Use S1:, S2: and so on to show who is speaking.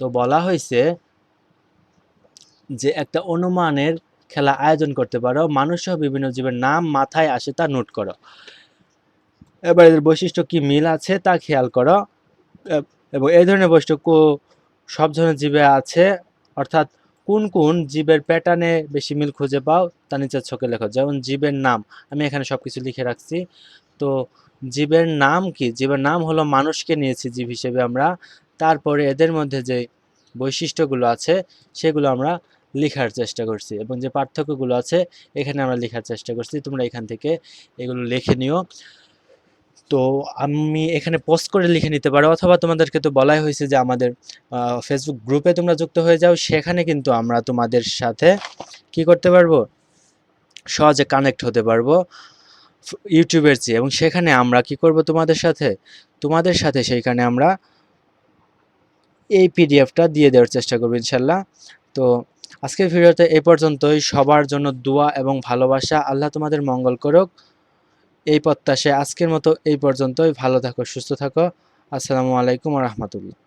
S1: তো বলা হয়েছে যে একটা অনুমানের খেলা আয়োজন করতে পারো মানুষ সহ বিভিন্ন জীবের নাম মাথায় আসে তা নোট করো। এবার এদের বৈশিষ্ট্য কি মিল আছে তা খেয়াল করো। এবং এই ধরনের বৈশিষ্ট্য সব ধরনের জীবে আছে, অর্থাৎ কোন কোন জীবের প্যাটার্নে বেশি মিল খুঁজে পাও তা নিচের ছকে লেখো। যেমন জীবের নাম, আমি এখানে সব কিছু লিখে রাখছি। তো জীবের নাম কি? জীবের নাম হলো মানুষকে নিয়েছি জীব হিসেবে আমরা। তারপরে এদের মধ্যে যে বৈশিষ্ট্যগুলো আছে, সেগুলো আমরা লেখার চেষ্টা করছি এবং যে পার্থক্যগুলো আছে, এখানে আমরা লেখার চেষ্টা করছি। তোমরা এখান থেকে এগুলো লিখে নিও। তো আমি এখানে পোস্ট করে লিখে নিতে পারো, অথবা তোমাদেরকে তো বলাই হয়েছে যে আমাদের ফেসবুক গ্রুপে তোমরা যুক্ত হয়ে যাও। সেখানে কিন্তু আমরা তোমাদের সাথে কি করতে পারব? সহজে কানেক্ট হতে পারব ইউটিউবের চেয়ে। এবং সেখানে আমরা কি করব তোমাদের সাথে? তোমাদের সাথে সেইখানে আমরা এই পিডিএফটা দিয়ে দেওয়ার চেষ্টা করব ইনশাল্লাহ। তো আজকের ভিডিওতে এই পর্যন্তই। সবার জন্য দোয়া এবং ভালোবাসা। আল্লাহ তোমাদের মঙ্গল করুক। এই প্রত্যাশায় আজকের মতো এই পর্যন্তই। ভালো থাকো, সুস্থ থাকো। আসসালামু আলাইকুম রহমতুল্লাহ।